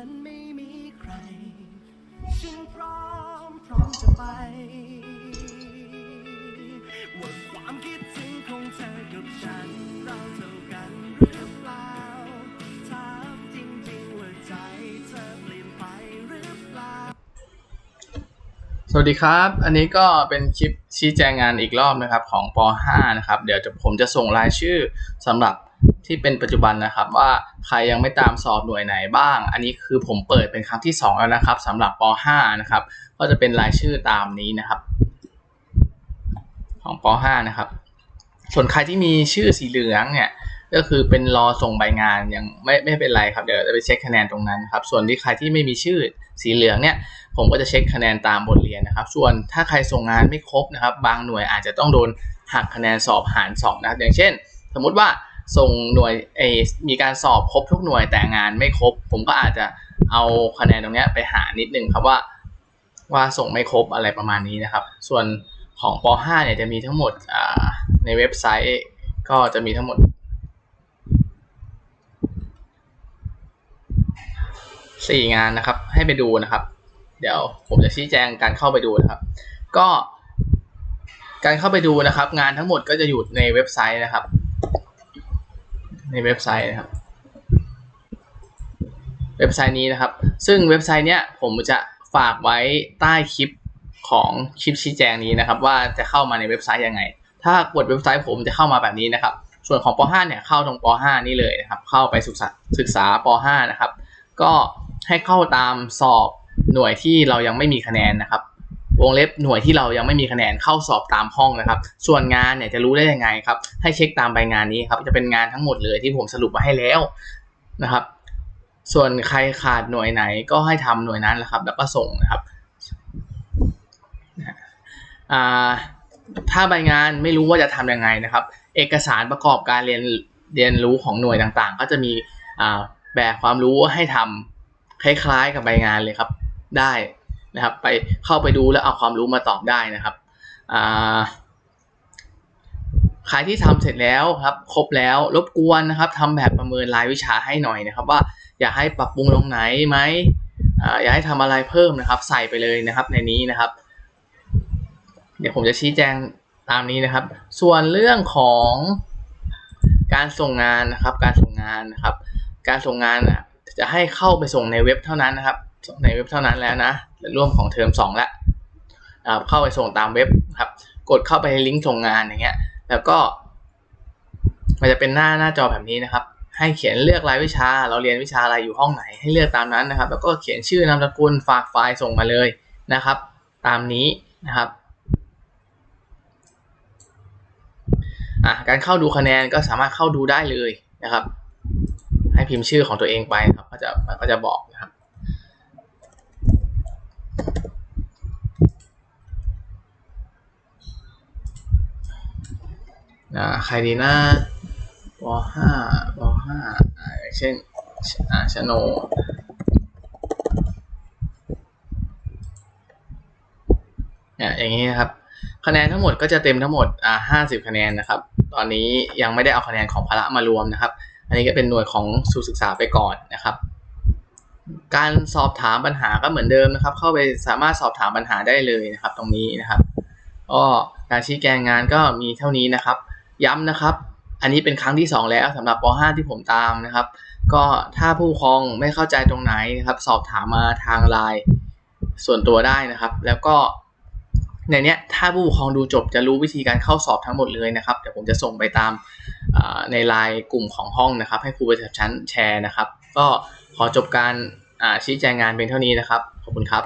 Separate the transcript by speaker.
Speaker 1: นั้นไม่มีใคร ฉันพร้อมพร้อมจะไป ว่าความคิดถึงของเธอกับฉัน เราเท่ากันหรือเปล่าถามจริงๆว่าใจเธอเปลี่ยนไปหรือเปล่า
Speaker 2: สวัสดีครับ อันนี้ก็เป็นคลิปชี้แจงงานอีกรอบนะครับของป .5 นะครับ เดี๋ยวจะผมจะส่งรายชื่อสำหรับ ที่เป็นปัจจุบันนะครับ ว่าใครยังไม่ตามสอบหน่วยไหนบ้าง อันนี้คือผมเปิดเป็นครั้งที่ 2 แล้วนะครับสำหรับป .5 นะครับ ก็จะเป็นรายชื่อตามนี้นะครับ ของป .5 นะครับ ส่วนใครที่มีชื่อสีเหลืองเนี่ยก็คือเป็นรอส่งใบงานยังไม่ไม่เป็นไรครับเดี๋ยวจะไปเช็คคะแนนตรงนั้นครับส่วนที่ใครที่ไม่มีชื่อสีเหลืองเนี่ยผมก็จะเช็คคะแนนตามบทเรียนนะครับ ส่วนถ้าใครส่งงานไม่ครบนะครับ บางหน่วยอาจจะต้องโดนหักคะแนนสอบหารสองนะครับอย่างเช่น สมมุติว่า ส่งหน่วยเอมีการสอบครบทุกหน่วยแต่งานไม่ครบ ผมก็อาจจะเอาคะแนนตรงนี้ไปหานิดนึงครับว่า ว่าส่งไม่ครบอะไรประมาณนี้นะครับ ส่วนของป .5 เนี่ยจะมีทั้งหมดในเว็บไซต์ก็จะมีทั้งหมดสี่งานนะครับ ให้ไปดูนะครับ เดี๋ยวผมจะชี้แจงการเข้าไปดูนะครับ ก็การเข้าไปดูนะครับ งานทั้งหมดก็จะอยู่ในเว็บไซต์นะครับ ในเว็บไซต์นะครับ เว็บไซต์นี้นะครับ ซึ่งเว็บไซต์เนี้ยผมจะฝากไว้ใต้คลิปของคลิปชี้แจงนี้นะครับ ว่าจะเข้ามาในเว็บไซต์ยังไง ถ้ากดเว็บไซต์ผมจะเข้ามาแบบนี้นะครับ ส่วนของป .5 เนี่ยเข้าตรงป .5 นี่เลยนะครับ เข้าไปศึกษาศึกษาป .5 นะครับ ก็ให้เข้าตามสอบหน่วยที่เรายังไม่มีคะแนนนะครับ วงเล็บหน่วยที่เรายังไม่มีคะแนนเข้าสอบตามห้องนะครับ ส่วนงานเนี่ยจะรู้ได้ยังไงครับ ให้เช็คตามใบงานนี้ครับ จะเป็นงานทั้งหมดเลยที่ผมสรุปมาให้แล้วนะครับ ส่วนใครขาดหน่วยไหนก็ให้ทำหน่วยนั้นแหละครับ แล้วก็ส่งนะครับถ้าใบงานไม่รู้ว่าจะทำยังไงนะครับ เอกสารประกอบการเรียนเรียนรู้ของหน่วยต่างๆ ก็จะมีแบบความรู้ให้ทำคล้ายๆกับใบงานเลยครับ ได้ นะครับ ไปเข้าไปดูแล้วเอาความรู้มาตอบได้นะครับใครที่ทำเสร็จแล้วครับ ครบแล้วรบกวนนะครับทำแบบประเมินรายวิชาให้หน่อยนะครับ ว่าอยากให้ปรับปรุงตรงไหนไหมออยากให้ทำอะไรเพิ่มนะครับ ใส่ไปเลยนะครับในนี้นะครับ เดี๋ยวผมจะชี้แจงตามนี้นะครับ ส่วนเรื่องของการส่งงานนะครับ การส่งงานนะครับ การส่งงานอะจะให้เข้าไปส่งในเว็บเท่านั้นนะครับ ในเว็บเท่านั้นแล้วนะร่วมของเทอมสองแล้วเข้าไปส่งตามเว็บครับ กดเข้าไปในลิงก์ส่งงานอย่างเงี้ย แล้วก็ มันจะเป็นหน้าหน้าจอแบบนี้นะครับ ให้เขียนเลือกรายวิชา เราเรียนวิชาอะไรอยู่ห้องไหนให้เลือกตามนั้นนะครับ แล้วก็เขียนชื่อนามสกุลฝากไฟล์ส่งมาเลยนะครับ ตามนี้นะครับการเข้าดูคะแนนก็สามารถเข้าดูได้เลยนะครับ ให้พิมพ์ชื่อของตัวเองไปนะครับก็จะมันก็จะบอกนะครับ อ่าใครดีนะปห้าปห้าอ่าอย่าเช่นอ่าชโนเนี่ยอย่างนี้นะครับ คะแนนทั้งหมดก็จะเต็มทั้งหมดอ่าห้าสิบคะแนนนะครับ ตอนนี้ยังไม่ได้เอาคะแนนของพละมารวมนะครับ อันนี้ก็เป็นหน่วยของสู่ศึกษาไปก่อนนะครับ การสอบถามปัญหาก็เหมือนเดิมนะครับ เข้าไปสามารถสอบถามปัญหาได้เลยนะครับ ตรงนี้นะครับก็การชี้แจงงานก็มีเท่านี้นะครับ ย้ำนะครับ อันนี้เป็นครั้งที่ 2 แล้วสำหรับป .5 ที่ผมตามนะครับ ก็ถ้าผู้ปกครองไม่เข้าใจตรงไหนนะครับ สอบถามมาทางไลน์ส่วนตัวได้นะครับ แล้วก็ในเนี้ยถ้าผู้ปกครองดูจบจะรู้วิธีการเข้าสอบทั้งหมดเลยนะครับเดี๋ยวผมจะส่งไปตามในไลน์กลุ่มของห้องนะครับ ให้ครูประจำชั้นแชร์นะครับ ก็ขอจบการชี้แจงงานเพียงเท่านี้นะครับ ขอบคุณครับ